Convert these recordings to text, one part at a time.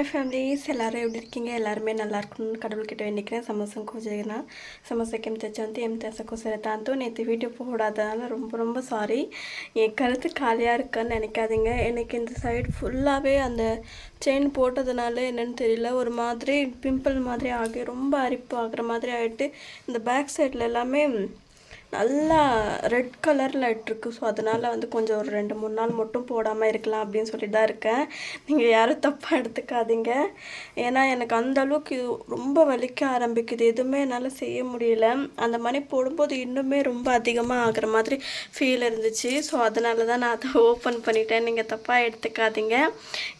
Hi families எல்லாரும் எப்படி இருக்கீங்க எல்லாருமே நல்லா இருக்கணும்னு கடவுள்கிட்ட வேண்டிக்கிறேன் ಸಮೋಸಂಗೆ ಹೋಗಿನ ಸಮೋಸಕ್ಕೆ ಎಂತ ಅಂತ ಎಂತ ಸಕೋಸರತ್ತ ಅಂತೂ நேற்று வீடியோ போடாதனால ரொம்ப ரொம்ப சாரி என் கழுத்து காலியாக இருக்குன்னு நினைக்காதீங்க எனக்கு இந்த சைடு ஃபுல்லாகவே அந்த செயின் போட்டதுனால என்னன்னு தெரியல ஒரு மாதிரி பிம்பிள் மாதிரி ஆகி ரொம்ப அரிப்பு ஆகுற மாதிரி ஆகிட்டு இந்த பேக் சைடில் எல்லாமே நல்லா ரெட் கலரில் இருக்கு. ஸோ அதனால் வந்து கொஞ்சம் ஒரு ரெண்டு மூணு நாள் மட்டும் போடாமல் இருக்கலாம் அப்படின்னு சொல்லிட்டு தான் இருக்கேன். நீங்கள் யாரும் தப்பாக எடுத்துக்காதீங்க. ஏன்னா எனக்கு அந்த அளவுக்கு இது ரொம்ப வலிக்க ஆரம்பிக்குது. எதுவுமே என்னால் செய்ய முடியல. அந்த மாதிரி போடும்போது இன்னுமே ரொம்ப அதிகமாக ஆகிற மாதிரி ஃபீல் இருந்துச்சு. ஸோ அதனால தான் நான் அதை ஓப்பன் பண்ணிட்டேன். நீங்கள் தப்பாக எடுத்துக்காதீங்க.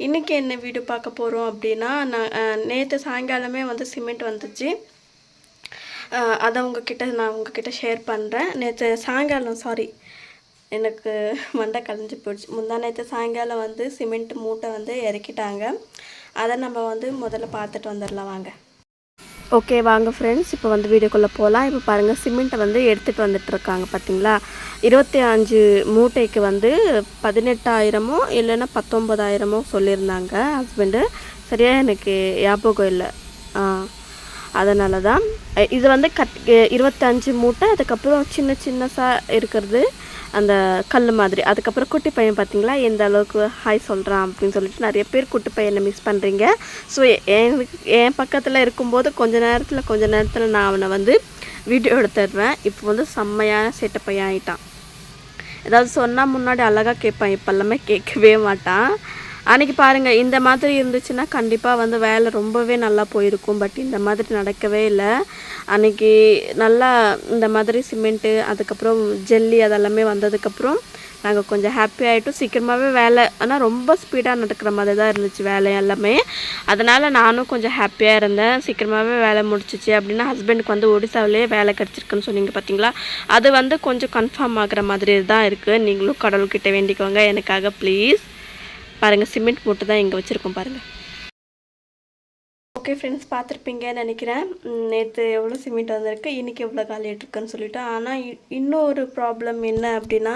இன்றைக்கி என்ன வீடு பார்க்க போகிறோம் அப்படின்னா நான் நேற்று சாயங்காலமே வந்து சிமெண்ட் வந்துச்சு. அதை உங்ககிட்ட நான் உங்ககிட்ட ஷேர் பண்ணுறேன் நேற்று சாயங்காலம் சாரி எனக்கு மண்டை கலைஞ்சி போயிடுச்சு. முந்தா நேற்று சாயங்காலம் வந்து சிமெண்ட் மூட்டை வந்து இறக்கிட்டாங்க. அதை நம்ம வந்து முதல்ல பார்த்துட்டு வந்துடலாம் வாங்க. ஓகே வாங்க ஃப்ரெண்ட்ஸ் இப்போ வந்து வீடியோக்குள்ளே போகலாம். இப்போ பாருங்கள் சிமெண்ட்டை வந்து எடுத்துகிட்டு வந்துட்டுருக்காங்க பார்த்தீங்களா? இருபத்தி அஞ்சு மூட்டைக்கு வந்து பதினெட்டாயிரமோ இல்லைன்னா பத்தொம்பதாயிரமோ சொல்லியிருந்தாங்க ஹஸ்பண்டு சரியாக எனக்கு ஞாபகம் இல்லை. ஆ. அதனால தான் இது வந்து கட் இருபத்தஞ்சு மூட்டை அதுக்கப்புறம் சின்ன சின்னசாக இருக்கிறது அந்த கல் மாதிரி. அதுக்கப்புறம் குட்டி பையன் பார்த்தீங்களா எந்த அளவுக்கு ஹாய் சொல்கிறான் அப்படின்னு சொல்லிட்டு நிறைய பேர் குட்டி பையனை மிஸ் பண்ணுறீங்க ஸோ எனக்கு என் பக்கத்தில் இருக்கும்போது கொஞ்ச நேரத்தில் கொஞ்ச நேரத்தில் நான் அவனை வந்து வீடியோ எடுத்துடுவேன் இப்போ வந்து செம்மையான சேட்டை பையன் ஆகிட்டான் ஏதாவது சொன்னால் முன்னாடி அழகாக கேட்பான். இப்போ எல்லாமே கேட்கவே மாட்டான். அன்றைக்கி பாருங்கள் இந்த மாதிரி இருந்துச்சுன்னா கண்டிப்பாக வந்து வேலை ரொம்பவே நல்லா போயிருக்கும். பட் இந்த மாதிரி நடக்கவே இல்லை. அன்றைக்கி நல்லா இந்த மாதிரி சிமெண்ட்டு அதுக்கப்புறம் ஜெல்லி அதெல்லாமே வந்ததுக்கப்புறம் நாங்கள் கொஞ்சம் ஹாப்பி ஆகிட்டோம் சீக்கிரமாகவே வேலை ஆனால் ரொம்ப ஸ்பீடாக நடக்கிற மாதிரி தான் இருந்துச்சு வேலை எல்லாமே. அதனால் நானும் கொஞ்சம் ஹாப்பியாக இருந்தேன். சீக்கிரமாகவே வேலை முடிச்சிச்சு அப்படின்னா ஹஸ்பண்டுக்கு வந்து ஒடிசாவிலே வேலை கிடச்சிருக்குன்னு சொன்னீங்க பார்த்தீங்களா அது வந்து கொஞ்சம் கன்ஃபார்ம் ஆகிற மாதிரி தான் இருக்குது நீங்களும் கடவுள்கிட்ட வேண்டிக்கோங்க. எனக்காக ப்ளீஸ் பாருங்கள் சிமெண்ட் போட்டு தான் இங்கே வச்சுருக்கோம் பாருங்கள் ஓகே ஃப்ரெண்ட்ஸ் பார்த்துருப்பீங்கன்னு நினைக்கிறேன். நேற்று எவ்வளோ சிமெண்ட் வந்திருக்கு இன்றைக்கி எவ்வளோ காலி இருக்குன்னு சொல்லிட்டு. ஆனால் இன்னொரு ப்ராப்ளம் என்ன அப்படின்னா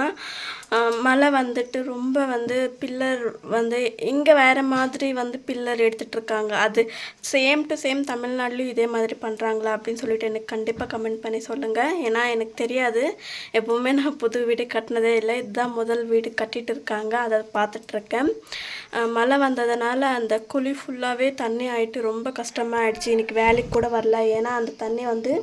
மழை வந்துட்டு ரொம்ப வந்து பில்லர் வந்து இங்கே வேறு மாதிரி வந்து பில்லர் எடுத்துகிட்ருக்காங்க அது சேம் டு சேம் தமிழ்நாடுலையும் இதே மாதிரி பண்ணுறாங்களா அப்படின்னு சொல்லிட்டு எனக்கு கண்டிப்பாக கமெண்ட் பண்ணி சொல்லுங்கள் ஏன்னா எனக்கு தெரியாது. எப்போவுமே நான் புது வீடு கட்டினதே இல்லை. இதுதான் முதல் வீடு கட்டிகிட்டு இருக்காங்க அதை பார்த்துட்ருக்கேன் மழை வந்ததுனால அந்த குழி ஃபுல்லாகவே தண்ணி ஆகிட்டு ரொம்ப கஷ்டமாக ஆயிடுச்சு இன்றைக்கி வேலைக்கு கூட வரல. ஏன்னா அந்த தண்ணி வந்து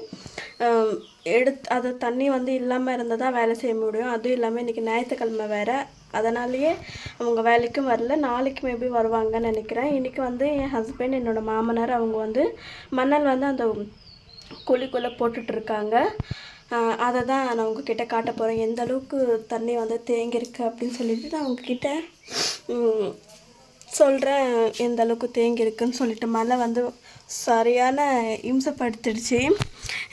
எடுத்து அது தண்ணி வந்து இல்லாமல் இருந்தால் தான் வேலை செய்ய முடியும். அதுவும் இல்லாமல் இன்றைக்கி ஞாயிற்றுக்கிழமை வேறு. அதனாலேயே அவங்க வேலைக்கும் வரல. நாளைக்கு மேபி வருவாங்கன்னு நினைக்கிறேன். இன்றைக்கி வந்து என் ஹஸ்பண்ட் என்னோடய மாமனார் அவங்க வந்து மணல் வந்து அந்த குழிக்குள்ளே போட்டுட்ருக்காங்க அதை தான் நான் உங்ககிட்ட காட்ட போகிறேன் எந்த அளவுக்கு தண்ணி வந்து தேங்கியிருக்கு அப்படின்னு சொல்லிட்டு நான் உங்ககிட்ட சொல்கிறேன் எந்த அளவுக்கு தேங்கியிருக்குன்னு சொல்லிட்டு மழை வந்து சரியான இம்சப்படுத்திடுச்சு.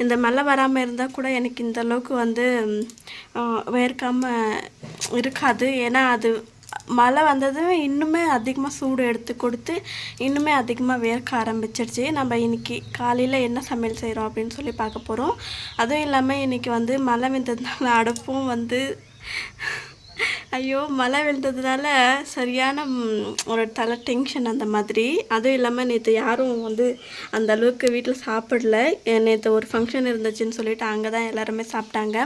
இந்த மழை வராமல் இருந்தால் கூட எனக்கு இந்த அளவுக்கு வந்து வேர்க்காமல் இருக்காது. ஏன்னா அது மழை வந்தது இன்னுமே அதிகமாக சூடு எடுத்து கொடுத்து இன்னுமே அதிகமாக வேர்க்க ஆரம்பிச்சிருச்சு. நம்ம இன்றைக்கி காலையில் என்ன சமையல் செய்கிறோம் அப்படின்னு சொல்லி பார்க்க போகிறோம் அதுவும் இல்லாமல் இன்னைக்கு வந்து மழை வந்ததுனால அடுப்பும் வந்து ஐயோ மழை விழுந்ததுனால சரியான ஒரு தலை டென்ஷன் அந்த மாதிரி. அதுவும் இல்லாமல் நேற்று யாரும் வந்து அந்த அளவுக்கு வீட்டில் சாப்பிடல. நேற்று ஒரு ஃபங்க்ஷன் இருந்துச்சுன்னு சொல்லிட்டு அங்கே தான் எல்லாருமே சாப்பிட்டாங்க.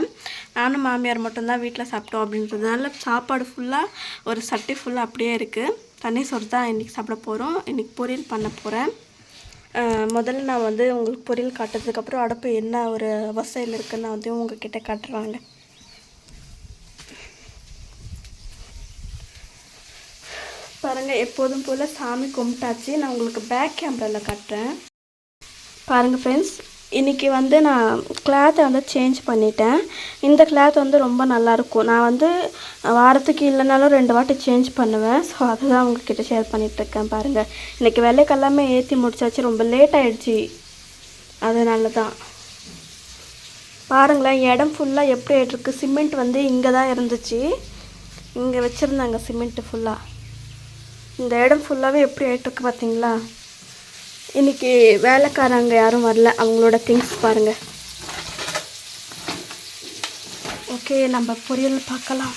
நானும் மாமியார் மட்டும்தான் வீட்டில் சாப்பிட்டோம் அப்படின்றதுனால சாப்பாடு ஃபுல்லாக ஒரு சட்டி ஃபுல்லாக அப்படியே இருக்குது தண்ணி சோறு தான் இன்றைக்கி சாப்பிட போகிறோம் இன்றைக்கி பொரியல் பண்ண போகிறேன் முதல்ல நான் வந்து உங்களுக்கு பொரியல் காட்டுறதுக்கப்புறம் அடுப்பு என்ன ஒரு வசையில் இருக்குன்னு நான் வந்து உங்ககிட்ட காட்டுறாங்க பாருங்கள் எப்போதும் போல் சாமி கும்பிட்டாச்சு. நான் உங்களுக்கு பேக் கேமராவில் கட்டுறேன். பாருங்கள் ஃப்ரெண்ட்ஸ் இன்றைக்கி வந்து நான் கிளாத்தை வந்து சேஞ்ச் பண்ணிட்டேன். இந்த கிளாத் வந்து ரொம்ப நல்லாயிருக்கும் நான் வந்து வாரத்துக்கு இல்லைனாலும் ரெண்டு வாட்டி சேஞ்ச் பண்ணுவேன். ஸோ அதை தான் உங்ககிட்ட ஷேர் பண்ணிகிட்ருக்கேன் பாருங்கள் இன்றைக்கி விலைக்கெல்லாமே ஏற்றி முடிச்சாச்சு. ரொம்ப லேட் ஆகிடுச்சி அதனால தான் பாருங்களேன் இடம் ஃபுல்லாக எப்படி ஆகிட்ருக்கு சிமெண்ட் வந்து இங்கே தான் இருந்துச்சு. இங்கே வச்சுருந்தாங்க சிமெண்ட்டு ஃபுல்லாக இந்த இடம் ஃபுல்லாகவே எப்படி ஆகிட்டுருக்கு பார்த்தீங்களா? இன்றைக்கி வேலைக்காரங்க யாரும் வரல. அவங்களோட திங்ஸ் பாருங்கள் ஓகே நம்ம பொரியல் பார்க்கலாம்.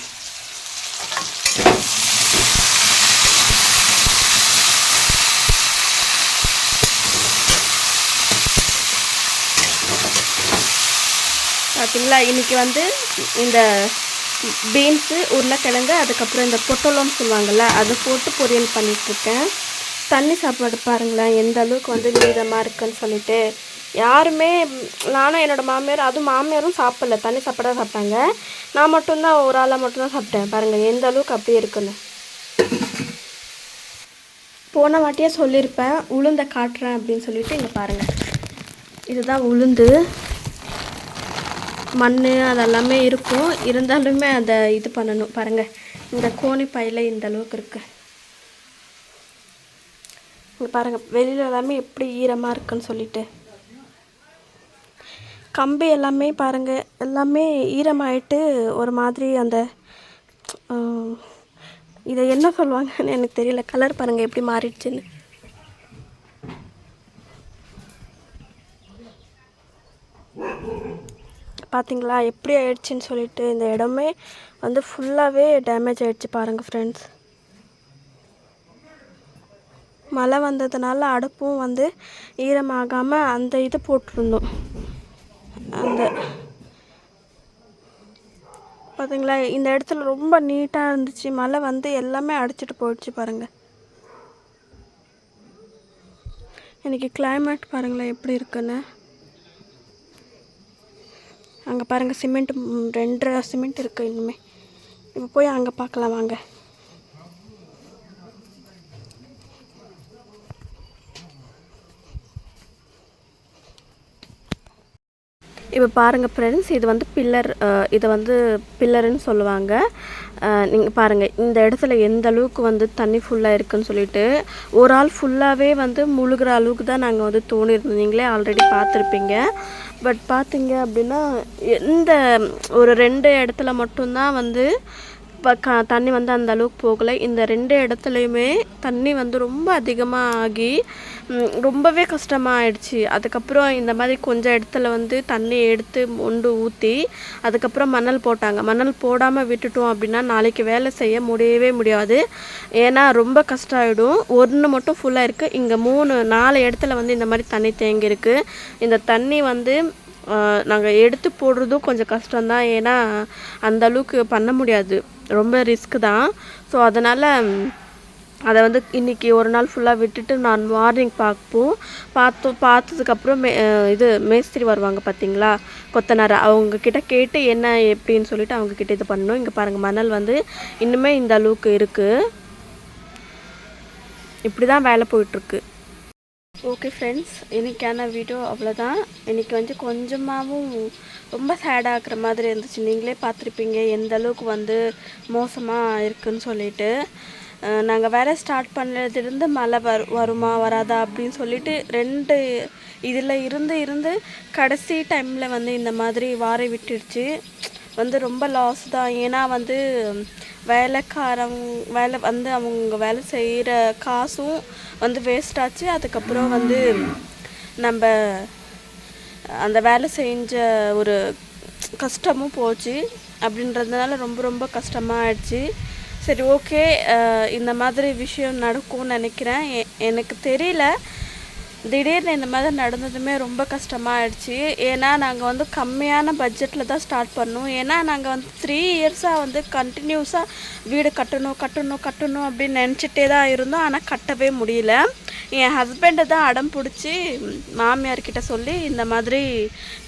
பார்த்தீங்களா? இன்றைக்கி வந்து இந்த பீன்ஸு உருளைக்கிழங்கு அதுக்கப்புறம் இந்த பொட்டலோன்னு சொல்லுவாங்கள்ல அதை போட்டு பொரியல் பண்ணிகிட்ருக்கேன் தண்ணி சாப்பாடு பாருங்களேன் எந்த அளவுக்கு வந்து மீதமாக இருக்குன்னு சொல்லிட்டு. யாருமே நானும் என்னோடய மாமியார் அதுவும் மாமியாரும் சாப்பிடல தண்ணி சாப்பாடாக சாப்பிட்டாங்க. நான் மட்டும்தான் ஒரு ஆளாக மட்டும்தான் சாப்பிட்டேன். பாருங்கள் எந்த அளவுக்கு அப்படியே இருக்குன்னு. போன வாட்டியே சொல்லியிருப்பேன் உளுந்தை காட்டுறேன் அப்படின்னு சொல்லிட்டு இங்கே பாருங்கள் இதுதான் உளுந்து. மண் அதெல்லாமே இருக்கும். இருந்தாலுமே அதை இது பண்ணணும். பாருங்கள் இந்த கோணி பையில் இந்த அளவுக்கு இருக்குது இங்கே பாருங்கள் வெளியில் எல்லாமே எப்படி ஈரமாக இருக்குன்னு சொல்லிட்டு. கம்பி எல்லாமே பாருங்கள் எல்லாமே ஈரமாயிட்டு ஒரு மாதிரி அந்த இதை என்ன சொல்லுவாங்கன்னு எனக்கு தெரியல. கலர் பாருங்கள் எப்படி மாறிடுச்சுன்னு. பார்த்தீங்களா எப்படி ஆயிடுச்சுன்னு சொல்லிட்டு இந்த இடமே வந்து ஃபுல்லாகவே டேமேஜ் ஆகிடுச்சு பாருங்கள் ஃப்ரெண்ட்ஸ் மழை வந்ததுனால அடுப்பும் வந்து ஈரமாகாமல் அந்த இது போட்டிருந்தோம். அந்த பார்த்தீங்களா இந்த இடத்துல ரொம்ப நீட்டாக இருந்துச்சு. மழை வந்து எல்லாமே அடிச்சிட்டு போயிடுச்சு பாருங்கள் இன்றைக்கி கிளைமேட் பாருங்களேன் எப்படி இருக்குன்னு. அங்கே பாருங்கள் சிமெண்ட் ரெண்டரை சிமெண்ட் இருக்குது இன்னுமே இப்போ போய் அங்கே பார்க்கலாம் வாங்க. இப்போ பாருங்கள் ஃப்ரெண்ட்ஸ் இது வந்து பில்லர் இதை வந்து பில்லருன்னு சொல்லுவாங்க. நீங்கள் பாருங்கள் இந்த இடத்துல எந்த அளவுக்கு வந்து தண்ணி ஃபுல்லாக இருக்குன்னு சொல்லிட்டு ஒரு ஆள் ஃபுல்லாகவே வந்து முழுகிற அளவுக்கு தான் நாங்கள் வந்து தோணியிருந்தோம் நீங்களே ஆல்ரெடி பார்த்துருப்பீங்க. பட் பார்த்தீங்க அப்படின்னா எந்த ஒரு ரெண்டு இடத்துல மட்டும்தான் வந்து இப்போ க தண்ணி வந்து அந்த அளவுக்கு போகலை. இந்த ரெண்டு இடத்துலையுமே தண்ணி வந்து ரொம்ப அதிகமாக ஆகி ரொம்பவே கஷ்டமாக ஆயிடுச்சு அதுக்கப்புறம் இந்த மாதிரி கொஞ்சம் இடத்துல வந்து தண்ணி எடுத்து மொண்டு ஊற்றி அதுக்கப்புறம் மணல் போட்டாங்க. மணல் போடாமல் விட்டுட்டோம் அப்படின்னா நாளைக்கு வேலை செய்ய முடியவே முடியாது. ஏன்னா ரொம்ப கஷ்டம் ஆகிடும் ஒன்று மட்டும் ஃபுல்லாக இருக்குது இங்கே மூணு நாலு இடத்துல வந்து இந்த மாதிரி தண்ணி தேங்கியிருக்கு. இந்த தண்ணி வந்து நாங்கள் எடுத்து போடுறதும் கொஞ்சம் கஷ்டம்தான். ஏன்னா அந்த அளவுக்கு பண்ண முடியாது. ரொம்ப ரிஸ்க் தான். ஸோ அதனால் அதை வந்து இன்னைக்கு ஒரு நாள் ஃபுல்லாக விட்டுட்டு நான் மார்னிங் பார்ப்போம். பார்த்து பார்த்ததுக்கப்புறம் மே இது மேஸ்திரி வருவாங்க பார்த்தீங்களா கொத்தனார் அவங்கக்கிட்ட கேட்டு என்ன எப்படின்னு சொல்லிட்டு அவங்கக்கிட்ட இது பண்ணணும். இங்கே பாருங்கள் மணல் வந்து இன்னுமே இந்த அளவுக்கு இருக்குது இப்படி தான் வேலை போயிட்டுருக்கு ஓகே ஃப்ரெண்ட்ஸ் இன்றைக்கான வீடியோ அவ்வளோதான் இன்றைக்கி வந்து கொஞ்சமாகவும் ரொம்ப சேடாகிற மாதிரி இருந்துச்சு. நீங்களே பார்த்துருப்பீங்க எந்த அளவுக்கு வந்து மோசமாக இருக்குன்னு சொல்லிட்டு. நாங்கள் வேலை ஸ்டார்ட் பண்ணதுலேருந்து மழை வரு வருமா வராதா அப்படின்னு சொல்லிட்டு ரெண்டு இதில் இருந்து இருந்து கடைசி டைமில் வந்து இந்த மாதிரி வாரி விட்டுடுச்சு. வந்து ரொம்ப லாஸ் தான். ஏன்னா வந்து வேலைக்காரங்க வேலை வந்து அவங்க வேலை செய்கிற காசும் வந்து வேஸ்ட் ஆச்சு. அதுக்கப்புறம் வந்து நம்ம அந்த வேலை செஞ்ச ஒரு கஷ்டமும் போச்சு. அப்படின்றதுனால ரொம்ப ரொம்ப கஷ்டமாக ஆயிடுச்சு. சரி ஓகே இந்த மாதிரி விஷயம் நடக்கும்னு நினைக்கிறேன். எ- எனக்கு தெரியல. திடீர்னு இந்த மாதிரி நடந்ததுமே ரொம்ப கஷ்டமாயிடுச்சு. ஏன்னா நாங்கள் வந்து கம்மியான பட்ஜெட்டில் தான் ஸ்டார்ட் பண்ணோம். ஏன்னா நாங்கள் வந்து த்ரீ இயர்ஸாக வந்து கண்டினியூஸாக வீடு கட்டணும் கட்டணும் கட்டணும் அப்படின்னு நினச்சிட்டே தான் இருந்தோம். ஆனால் கட்டவே முடியல. என் ஹஸ்பண்டை தான் அடம் பிடிச்சி மாமியார்கிட்ட சொல்லி இந்த மாதிரி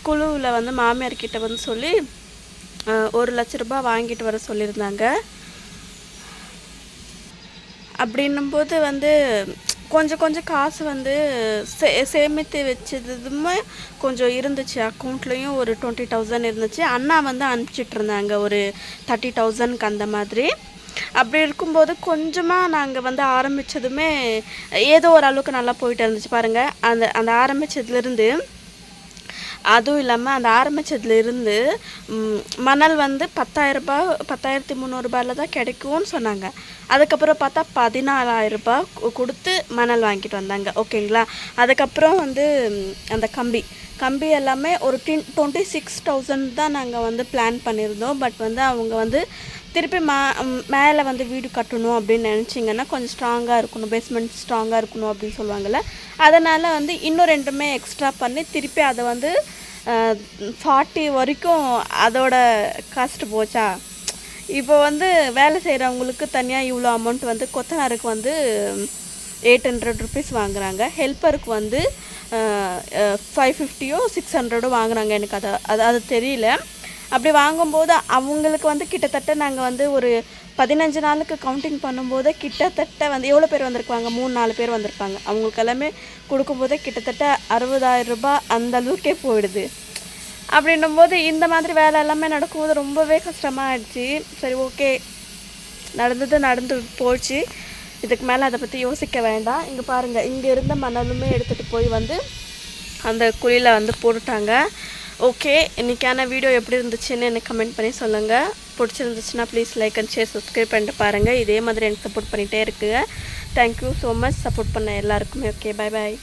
குழுவில் வந்து மாமியார்கிட்ட வந்து சொல்லி ஒரு லட்ச ரூபாய் வாங்கிட்டு வர சொல்லியிருந்தாங்க. அப்படின்னும்போது வந்து கொஞ்சம் கொஞ்சம் காசு வந்து சே சேமித்து வச்சதுமே கொஞ்சம் இருந்துச்சு அக்கௌண்ட்லேயும் ஒரு டுவெண்ட்டி தௌசண்ட் இருந்துச்சு. அண்ணா வந்து அனுப்பிச்சிட்ருந்தாங்க ஒரு தேர்ட்டி தௌசண்ட்க்கு அந்த மாதிரி. அப்படி இருக்கும்போது கொஞ்சமாக நாங்கள் வந்து ஆரம்பித்ததுமே ஏதோ ஒரு அளவுக்கு நல்லா போயிட்டு இருந்துச்சு பாருங்கள் அந்த அந்த ஆரம்பித்ததுலேருந்து அதுவும் இல்லாமல் அந்த ஆரம்பித்ததுலேருந்து மணல் வந்து பத்தாயிரரூபா பத்தாயிரத்தி முந்நூறுபாயில் தான் கிடைக்கும்னு சொன்னாங்க. அதுக்கப்புறம் பார்த்தா பதினாலாயிரரூபா ரூபாய் கொடுத்து மணல் வாங்கிட்டு வந்தாங்க. ஓகேங்களா? அதுக்கப்புறம் வந்து அந்த கம்பி. கம்பி எல்லாமே ஒரு டின் டுவெண்ட்டி சிக்ஸ் தௌசண்ட் தான் நாங்கள் வந்து பிளான் பண்ணியிருந்தோம். பட் வந்து அவங்க வந்து திருப்பி மா மேலே வந்து வீடு கட்டணும் அப்படின்னு நினச்சிங்கன்னா கொஞ்சம் ஸ்ட்ராங்காக இருக்கணும் பேஸ்மெண்ட் ஸ்ட்ராங்காக இருக்கணும் அப்படின்னு சொல்லுவாங்கள்ல அதனால் வந்து இன்னும் ரெண்டுமே எக்ஸ்ட்ரா பண்ணி திருப்பி அதை வந்து ஃபார்ட்டி வரைக்கும் அதோட காஸ்ட் போச்சா? இப்போ வந்து வேலை செய்கிறவங்களுக்கு தனியாக இவ்வளோ அமௌண்ட் வந்து கொத்தனாருக்கு வந்து எயிட் ஹண்ட்ரட் ருபீஸ் வாங்குகிறாங்க ஹெல்ப்பருக்கு வந்து ஃபைவ் ஃபிஃப்டியோ சிக்ஸ் ஹண்ட்ரடோ வாங்குகிறாங்க எனக்கு. அதை அது அது தெரியல. அப்படி வாங்கும்போது அவங்களுக்கு வந்து கிட்டத்தட்ட நாங்கள் வந்து ஒரு பதினஞ்சு நாளுக்கு கவுண்டிங் பண்ணும்போது கிட்டத்தட்ட வந்து எவ்வளோ பேர் வந்திருப்பாங்க? மூணு நாலு பேர் வந்திருப்பாங்க. அவங்களுக்கு எல்லாமே கொடுக்கும்போதே கிட்டத்தட்ட அறுபதாயிரம் ரூபாய் அந்த அளவுக்கே போயிடுது. அப்படின்னும் போது இந்த மாதிரி வேலை எல்லாமே நடக்கும்போது ரொம்பவே கஷ்டமாயிடுச்சு. சரி ஓகே நடந்தது நடந்து போச்சு. இதுக்கு மேலே அதை பற்றி யோசிக்க வேண்டாம். இங்கே பாருங்கள் இங்கே இருந்த மணலுமே எடுத்துகிட்டு போய் வந்து அந்த குழியில் வந்து போட்டுட்டாங்க. ஓகே இன்றைக்கான வீடியோ எப்படி இருந்துச்சுன்னு எனக்கு கமெண்ட் பண்ணி சொல்லுங்கள் பிடிச்சிருந்துச்சுன்னா please like and share subscribe பண்ணிட்டு பாருங்கள் இதே மாதிரி எனக்கு சப்போர்ட் பண்ணிகிட்டே இருக்குங்க தேங்க்யூ ஸோ மச் சப்போர்ட் பண்ண எல்லாருக்குமே ஓகே பாய் பாய்